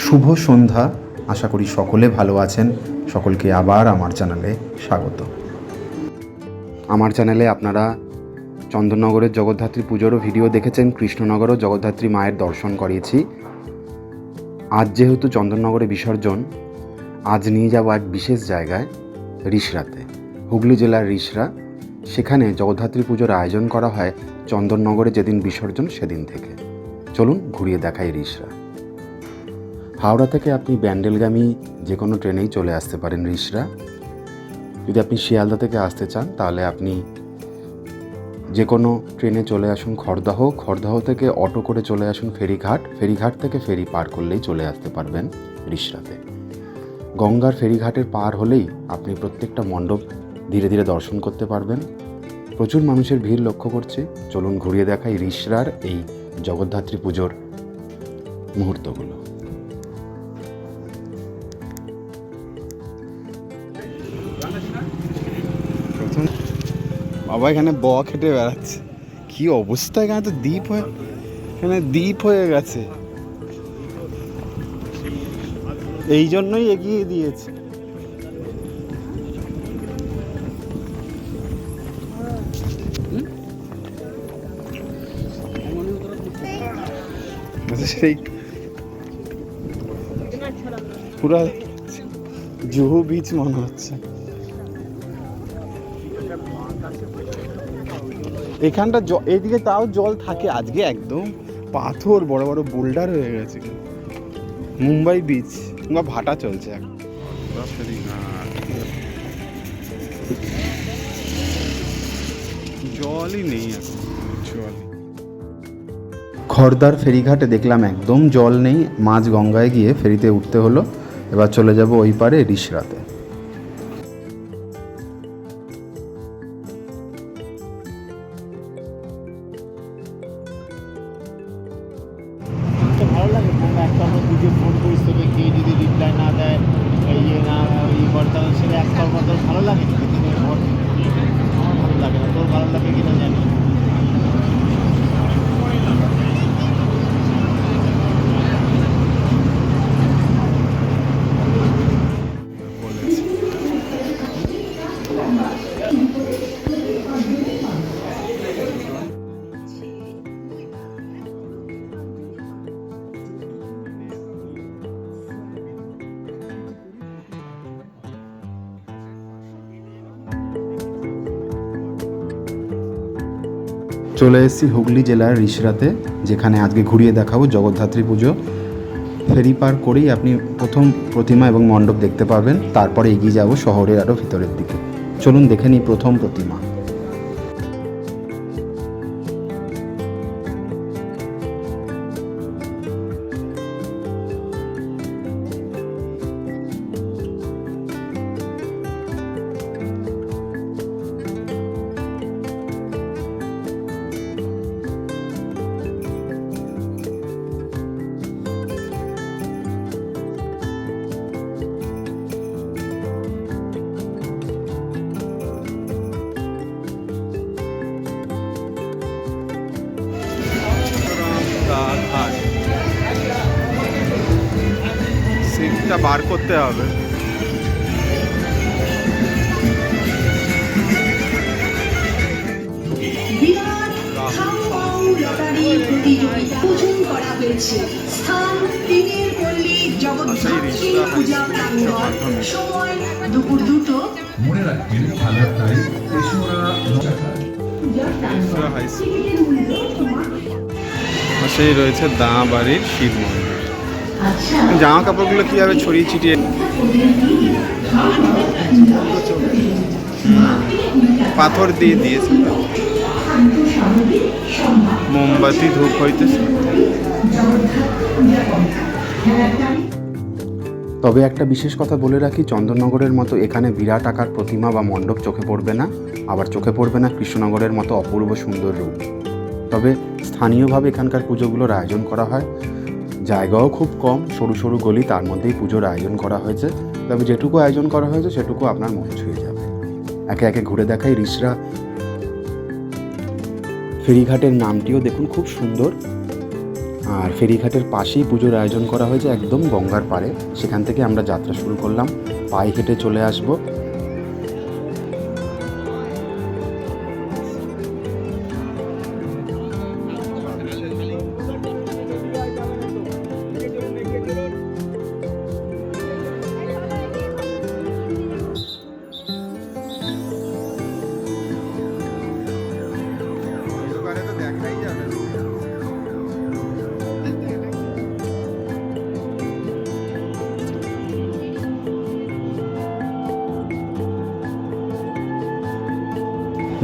শুভ সন্ধ্যা। আশা করি সকলে ভালো আছেন। সকলকে আবার আমার চ্যানেলে স্বাগত। আমার চ্যানেলে আপনারা চন্দননগরের জগদ্ধাত্রী পুজোরও ভিডিও দেখেছেন, কৃষ্ণনগরও জগদ্ধাত্রী মায়ের দর্শন করিয়েছি। আজ যেহেতু চন্দননগরে বিসর্জন, আজ নিয়ে যাব এক বিশেষ জায়গায়, রিসরাতে। হুগলি জেলার রিসরা। সেখানে জগদ্ধাত্রী পুজোর আয়োজন করা হয় চন্দননগরে যেদিন বিসর্জন সেদিন থেকে। চলুন ঘুরিয়ে দেখাই রিসরা। হাওড়া থেকে আপনি ব্যান্ডেলগামী যে কোনো ট্রেনেই চলে আসতে পারেন রিসরা। যদি আপনি শিয়ালদা থেকে আসতে চান, তাহলে আপনি যে কোনো ট্রেনে চলে আসুন খড়দহ। খড়দহ থেকে অটো করে চলে আসুন ফেরিঘাট। ফেরিঘাট থেকে ফেরি পার করলেই চলে আসতে পারবেন রিসরাতে। গঙ্গার ফেরিঘাটের পার হলেই আপনি প্রত্যেকটা মণ্ডপ ধীরে ধীরে দর্শন করতে পারবেন। প্রচুর মানুষের ভিড় লক্ষ্য করছি। চলুন ঘুরিয়ে দেখাই রিসরার এই জগদ্ধাত্রী পুজোর মুহূর্তগুলো। বাবা এখানে ব খেটে বেড়াচ্ছে। কি অবস্থা এখানে তো দ্বীপ হয়ে এখানে দ্বীপ হয়ে গেছে। এই জন্যই এগিয়ে দিয়েছে। আচ্ছা, সেই পুরা জুহু বিচ মনে হচ্ছে। এখানটা এদিকে তাও জল থাকে আজকে একদম। পাথর, বড় বড় বোল্ডার হয়ে গেছে। মুম্বাই বিচ কিংবা ভাটা চলছে জলই নেই এখন জল খড়দার ফেরিঘাটে দেখলাম একদম জল নেই। মাঝ গঙ্গায় গিয়ে ফেরিতে উঠতে হলো। এবার চলে যাব ওই পারে রিসরাতে। চলে এসেছি হুগলি জেলার রিসরাতে, যেখানে আজকে ঘুরিয়ে দেখাবো জগদ্ধাত্রী পুজো। ফেরি পার করেই আপনি প্রথম প্রতিমা এবং মণ্ডপ দেখতে পাবেন তারপরে এগিয়ে যাব শহরের আরও ভিতরের দিকে। চলুন দেখে নিই প্রথম প্রতিমা। জগদ্ধাত্রী বার করতে হবে। দুপুর দুটো মনে রাখবেন খেলার হাই স্কুল পাশেই রয়েছে দা বাড়ির শিব জামা কাপড়গুলো কীভাবে ছড়িয়ে ছিটিয়ে পাথর দিয়ে দিয়েছে। মোমবাতি ধূপ হইতেছে। তবে একটা বিশেষ কথা বলে রাখি, চন্দননগরের মতো এখানে বিরাট আকার প্রতিমা বা মণ্ডপ চোখে পড়বে না, আবার চোখে পড়বে না কৃষ্ণনগরের মতো অপূর্ব সুন্দর রূপ। তবে স্থানীয়ভাবে এখানকার পুজোগুলোর আয়োজন করা হয়। জায়গাও খুব কম, সরু সরু গলি, তার মধ্যেই পুজোর আয়োজন করা হয়েছে। তবে যেটুকু আয়োজন করা হয়েছে, সেটুকু আপনার মন ছুঁয়ে যাবে। একে একে ঘুরে দেখাই রিসরা। ফেরিঘাটের নামটিও দেখুন, খুব সুন্দর। আর ফেরিঘাটের পাশেই পুজোর আয়োজন করা হয়েছে, একদম গঙ্গার পাড়ে। সেখান থেকে আমরা যাত্রা শুরু করলাম। পায়ে হেঁটে চলে আসব।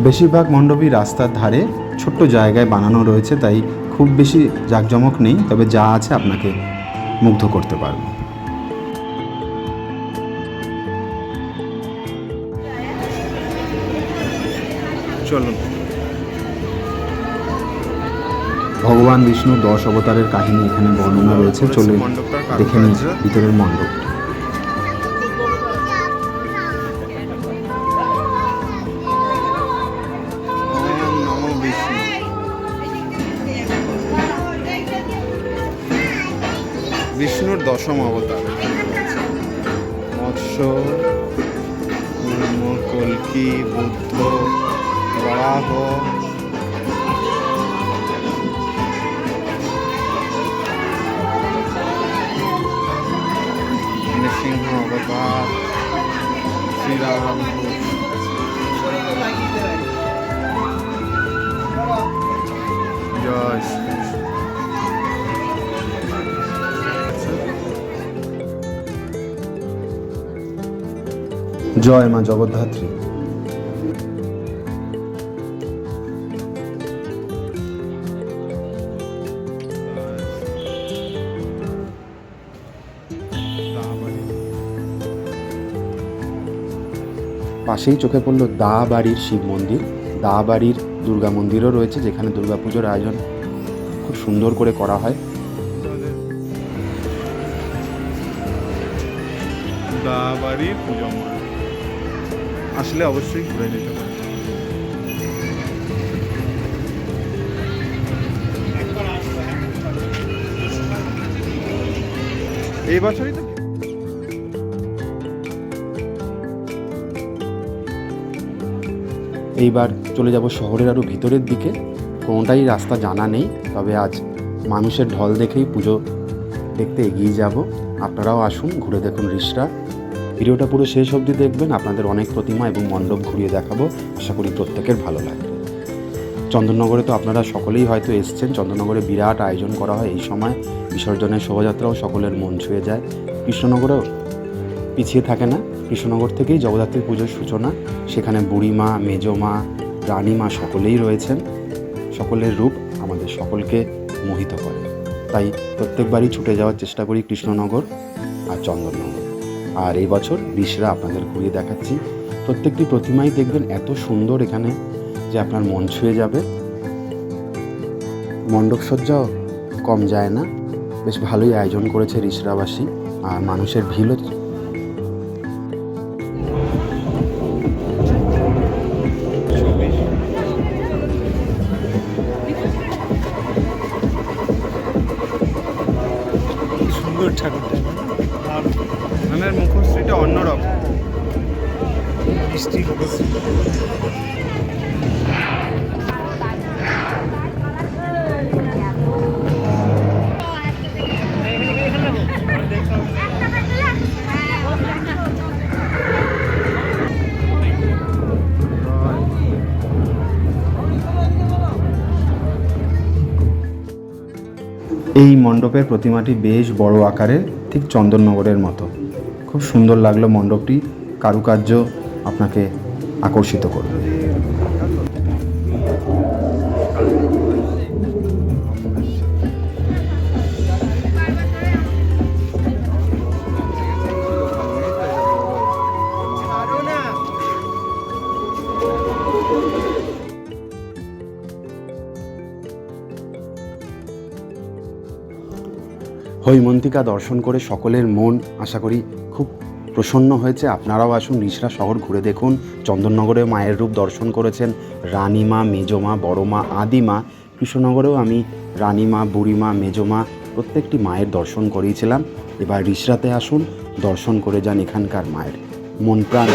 বেশিরভাগ মণ্ডপই রাস্তার ধারে ছোট্ট জায়গায় বানানো রয়েছে তাই খুব বেশি জাঁকজমক নেই তবে যা আছে আপনাকে মুগ্ধ করতে পারবে। চলুন। ভগবান বিষ্ণু দশ অবতারের কাহিনী এখানে বর্ণনা রয়েছে চলে দেখে কারুকার্য। ভিতরের মণ্ডপ দশম অবতার। মৎস্য কলকি বুদ্ধ বরাহ। নৃসিংহ অবতার শ্রীরাম। জয় মা জগদ্ধাত্রী। পাশেই চোখে পড়ল দা বাড়ির শিব মন্দির। দা বাড়ির দুর্গা মন্দিরও রয়েছে যেখানে দুর্গাপুজোর আয়োজন খুব সুন্দর করে করা হয়। দা বাড়ি পুজো। আসলে অবশ্যই ঘুরে যেতে পারে। এই বছরই তো এইবার চলে যাব শহরের আরও ভিতরের দিকে। কোনোটাই রাস্তা জানা নেই, তবে আজ মানুষের ঢল দেখেই পুজো দেখতে এগিয়ে যাব। আপনারাও আসুন, ঘুরে দেখুন রিসরা ভিডিওটা পুরো শেষ অবধি দেখবেন, আপনাদের অনেক প্রতিমা এবং মণ্ডপ ঘুরিয়ে দেখাবো। আশা করি প্রত্যেকের ভালো লাগবে। চন্দননগরে তো আপনারা সকলেই হয়তো এসছেন। চন্দননগরে বিরাট আয়োজন করা হয় এই সময়। বিসর্জনের শোভাযাত্রাও সকলের মন ছুঁয়ে যায়। কৃষ্ণনগরেও পিছিয়ে থাকে না। কৃষ্ণনগর থেকেই জগদ্ধাত্রী পুজোর সূচনা। সেখানে বুড়িমা, মেজমা, রানীমা সকলেই রয়েছেন। সকলের রূপ আমাদের সকলকে মোহিত করে। তাই প্রত্যেকবারই ছুটে যাওয়ার চেষ্টা করি কৃষ্ণনগর আর চন্দননগর। আর এই বছর বিশরা আপনাদের ঘুরিয়ে দেখাচ্ছি। প্রত্যেকটি প্রতিমাই দেখবেন এত সুন্দর এখানে যে আপনার মন ছুঁয়ে যাবে। মণ্ডপসজ্জাও কম যায় না। বেশ ভালোই আয়োজন করেছে রিসরাবাসী। আর মানুষের ভিড়ও এই মণ্ডপের প্রতিমাটি বেশ বড় আকারের, ঠিক চন্দননগরের মতো। খুব সুন্দর লাগল মণ্ডপটি। কারুকার্য আপনাকে আকর্ষিত করবে। হৈমন্তিকা দর্শন করে সকলের মন আশা করি খুব প্রসন্ন হয়েছে। আপনারাও আসুন রিসরা শহর ঘুরে দেখুন। চন্দননগরে মায়ের রূপ দর্শন করেছেন রানীমা, মেজমা, বড়মা, আদিমা। কৃষ্ণনগরেও আমি রানীমা, বুড়িমা, মেজমা প্রত্যেকটি মায়ের দর্শন করিয়েছিলাম। এবার রিসরাতে আসুন, দর্শন করে যান এখানকার মায়ের মন প্রাণ।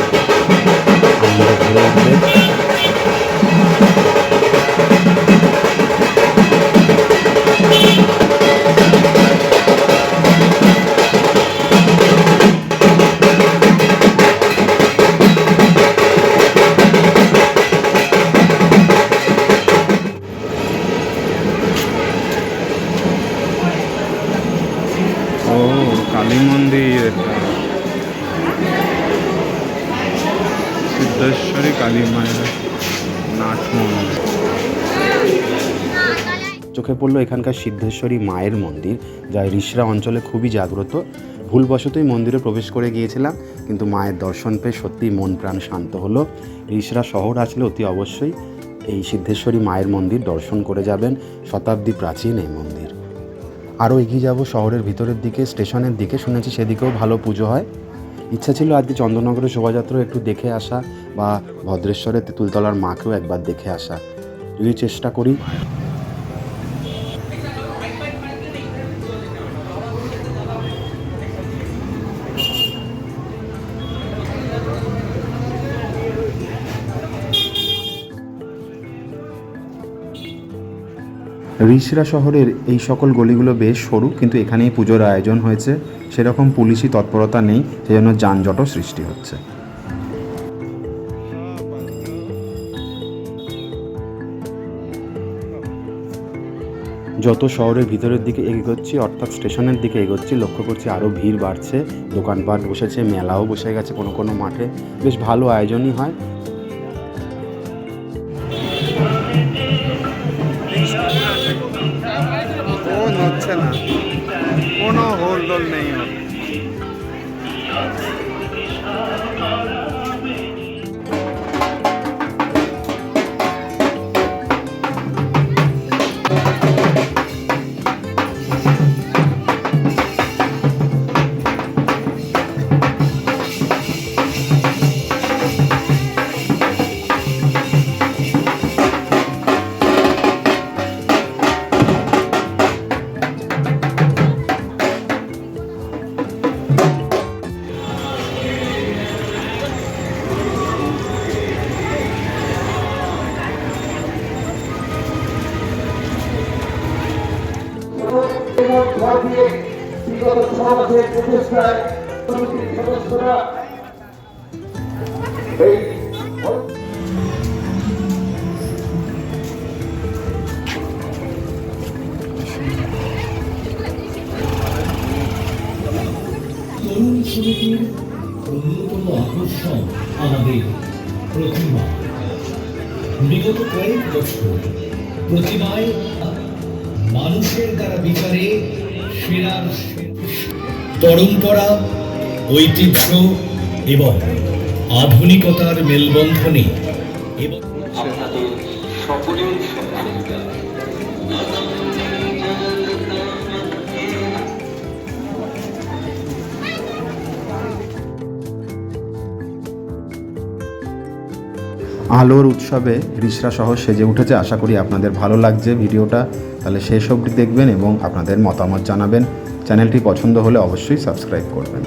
চোখে পড়ল এখানকার সিদ্ধেশ্বরী মায়ের মন্দির, যা রিসরা অঞ্চলে খুবই জাগ্রত। ভুলবশতই মন্দিরে প্রবেশ করে গিয়েছিলাম, কিন্তু মায়ের দর্শন পেয়ে সত্যিই মন প্রাণ শান্ত হলো। রিসরা শহর আসলে অতি অবশ্যই এই সিদ্ধেশ্বরী মায়ের মন্দির দর্শন করে যাবেন শতাব্দী প্রাচীন এই মন্দির। আরও এগিয়ে যাব শহরের ভিতরের দিকে, স্টেশনের দিকে, শুনেছি সেদিকেও ভালো পুজো হয়। ইচ্ছা ছিল আজকে চন্দননগরের শোভাযাত্রা একটু দেখে আসা বা ভদ্রেশ্বরের তেঁতুলতলার মাকেও একবার দেখে আসা। যদি চেষ্টা করি। রিসরা শহরের এই সকল গলিগুলো বেশ সরু, কিন্তু এখানেই পুজোর আয়োজন হয়েছে। সেরকম পুলিশি তৎপরতা নেই, সেজন্য যানজটও সৃষ্টি হচ্ছে। যত শহরের ভিতরের দিকে এগোচ্ছি, অর্থাৎ স্টেশনের দিকে এগোচ্ছি, লক্ষ্য করছি আরও ভিড় বাড়ছে। দোকানপাট বসেছে, মেলাও বসে গেছে কোনো কোনো মাঠে। বেশ ভালো আয়োজনই হয়। তরুণ সমিতির অন্যতম আকর্ষণ আমাদের প্রতিমা বিগত কয়েক বছর প্রতিমায় মানুষের দ্বারা বিচারে সেরার পরম্পরা ঐতিহ্য এবং আধুনিকতার মেলবন্ধনে এবং আপনাদের সকলের আলোর উৎসবে রিসরা সহ সেজে উঠেছে। আশা করি আপনাদের ভালো লাগছে ভিডিওটা। তাহলে শেষ অবধি দেখবেন এবং আপনাদের মতামত জানাবেন। চ্যানেলটি পছন্দ হলে অবশ্যই সাবস্ক্রাইব করবেন।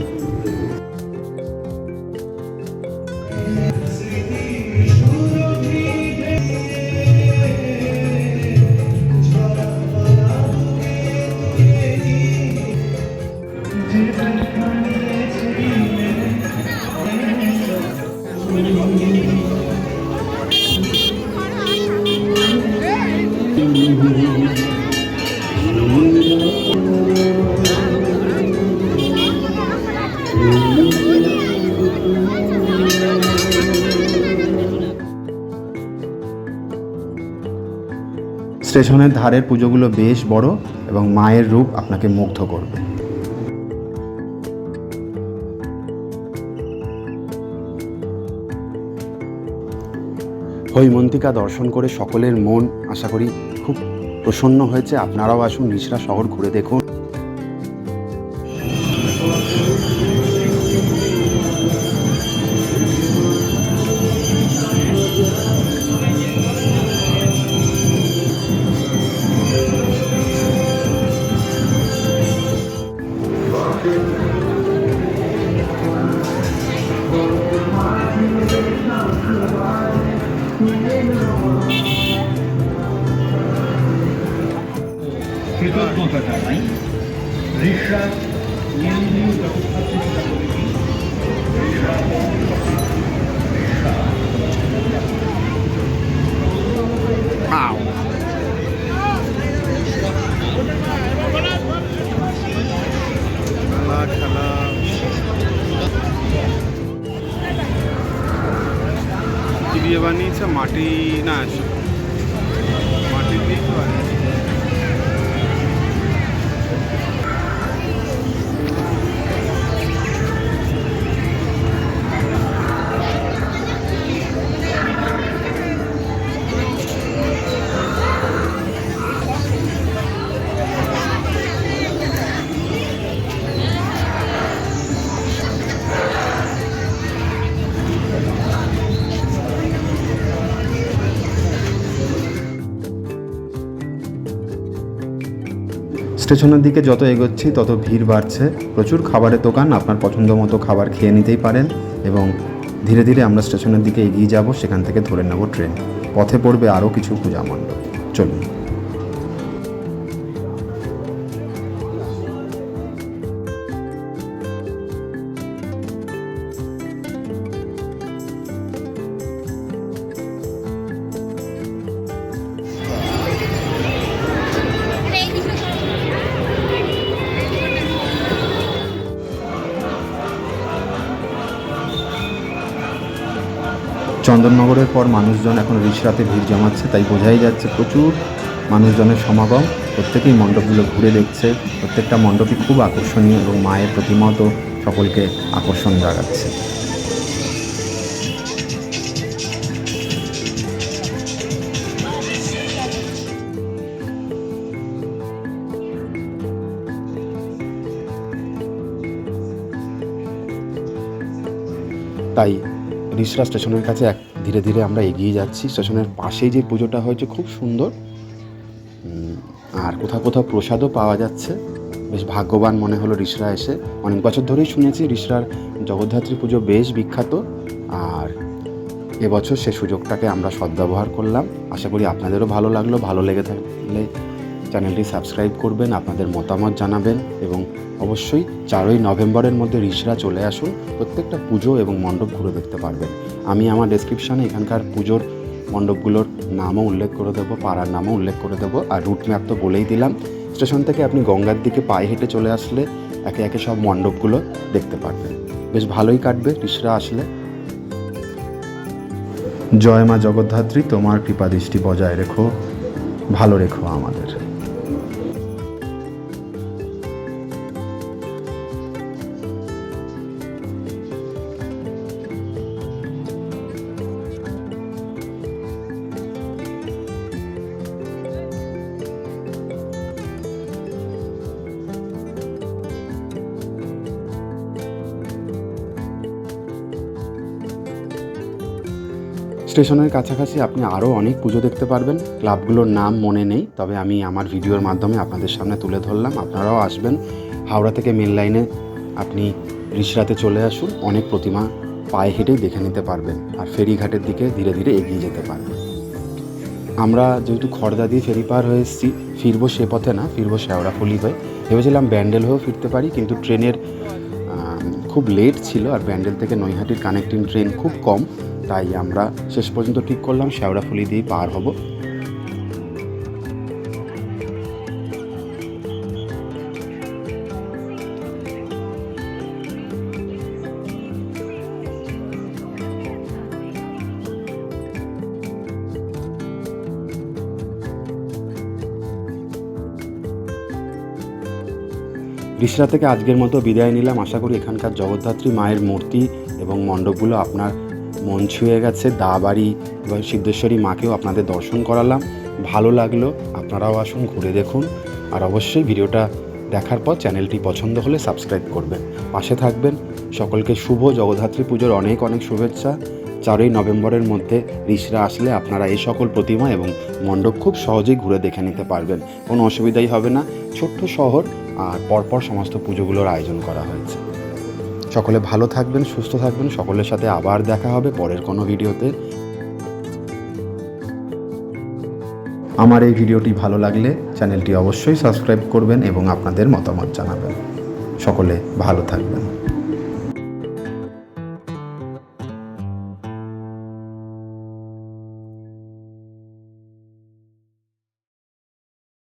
স্টেশনের ধারের পুজোগুলো বেশ বড় এবং মায়ের রূপ আপনাকে মুগ্ধ করবে। হৈমন্তিকা দর্শন করে সকলের মন, আশা করি, খুব প্রসন্ন হয়েছে। আপনারাও আসুন নিশরা শহর ঘুরে দেখুন। স্টেশনের দিকে যত এগোচ্ছি, তত ভিড় বাড়ছে। প্রচুর খাবারের দোকান, আপনার পছন্দ মতো খাবার খেয়ে নিতেই পারেন এবং ধীরে ধীরে আমরা স্টেশনের দিকে এগিয়ে যাব, সেখান থেকে ধরে নেব ট্রেন। পথে পড়বে আরও কিছু পূজা মণ্ডপ। চলুন। চন্দননগরের পর মানুষজন এখন রিসরাতে ভিড় জমাচ্ছে, তাই বোঝাই যাচ্ছে প্রচুর মানুষজনের সমাগম। প্রত্যেকেই মণ্ডপগুলো ঘুরে দেখছে, প্রত্যেকটা মণ্ডপই খুব আকর্ষণীয় এবং মায়ের প্রতিমাও তো সকলকে আকর্ষণ জাগাচ্ছে। তাই রিসরা স্টেশনের কাছে এক ধীরে ধীরে আমরা এগিয়ে যাচ্ছি। স্টেশনের পাশেই যে পুজোটা হয়েছে খুব সুন্দর। আর কোথাও কোথাও প্রসাদও পাওয়া যাচ্ছে। বেশ ভাগ্যবান মনে হলো রিসরা এসে। অনেক বছর ধরেই শুনেছি রিসরার জগদ্ধাত্রী পুজো বেশ বিখ্যাত। আর এবছর সে সুযোগটাকে আমরা সদ্ব্যবহার করলাম। আশা করি আপনাদেরও ভালো লাগল, ভালো লেগে থাকলে চ্যানেলটি সাবস্ক্রাইব করবেন, আপনাদের মতামত জানাবেন এবং অবশ্যই চারই নভেম্বরের মধ্যে রিসরা চলে আসুন, প্রত্যেকটা পুজো এবং মণ্ডপ ঘুরে দেখতে পারবেন। আমি আমার ডেসক্রিপশানে এখানকার পুজোর মণ্ডপগুলোর নামও উল্লেখ করে দেবো, পাড়ার নামও উল্লেখ করে দেবো, আর রুট ম্যাপ তো বলেই দিলাম। স্টেশন থেকে আপনি গঙ্গার দিকে পায়ে হেঁটে চলে আসলে একে একে সব মণ্ডপগুলো দেখতে পারবেন। বেশ ভালোই কাটবে রিসরা আসলে। জয় মা জগদ্ধাত্রী, তোমার কৃপা দৃষ্টি বজায় রেখো, ভালো রেখো আমাদের। স্টেশনের কাছাকাছি আপনি আরও অনেক পুজো দেখতে পারবেন। ক্লাবগুলোর নাম মনে নেই, তবে আমি আমার ভিডিওর মাধ্যমে আপনাদের সামনে তুলে ধরলাম। আপনারাও আসবেন। হাওড়া থেকে মেন লাইনে আপনি রিসরাতে চলে আসুন। অনেক প্রতিমা পায়ে হেঁটেই দেখে নিতে পারবেন আর ফেরিঘাটের দিকে ধীরে ধীরে এগিয়ে যেতে পারবেন। আমরা যেহেতু খড়দা দিয়ে ফেরি পার হয়ে এসেছি, ফিরবো সে পথে না, ফিরবো শেওড়াফুলি হয়ে। ভেবেছিলাম ব্যান্ডেল হয়েও ফিরতে পারি, কিন্তু ট্রেনের খুব লেট ছিল আর ব্যান্ডেল থেকে নৈহাটির কানেক্টিং ট্রেন খুব কম, তাই আমরা শেষ পর্যন্ত ঠিক করলাম শেওড়াফুলি দিয়েই পার হব। রিসরা থেকে আজকের মতো বিদায় নিলাম। আশা করি এখানকার জগদ্ধাত্রী মায়ের মূর্তি এবং মণ্ডপগুলো আপনার মন ছুঁয়ে গেছে দাবাড়ি এবং সিদ্ধেশ্বরী মাকেও আপনাদের দর্শন করালাম। ভালো লাগল, আপনারাও আসুন, ঘুরে দেখুন। আর অবশ্যই ভিডিওটা দেখার পর চ্যানেলটি পছন্দ হলে সাবস্ক্রাইব করবেন। পাশে থাকবেন। সকলকে শুভ জগদ্ধাত্রী পুজোর অনেক অনেক শুভেচ্ছা। চারই নভেম্বরের মধ্যে রিসরা আসলে আপনারা এই সকল প্রতিমা এবং মণ্ডপ খুব সহজেই ঘুরে দেখে নিতে পারবেন। কোনো অসুবিধাই হবে না। ছোট্ট শহর আর পরপর সমস্ত পুজোগুলোর আয়োজন করা হয়েছে। সকলে ভালো থাকবেন, সুস্থ থাকবেন, সকলের সাথে আবার দেখা হবে পরের কোনো ভিডিওতে। আমার এই ভিডিওটি ভালো লাগলে চ্যানেলটি অবশ্যই সাবস্ক্রাইব করবেন এবং আপনাদের মতামত জানাবেন। সকলে ভালো থাকবেন।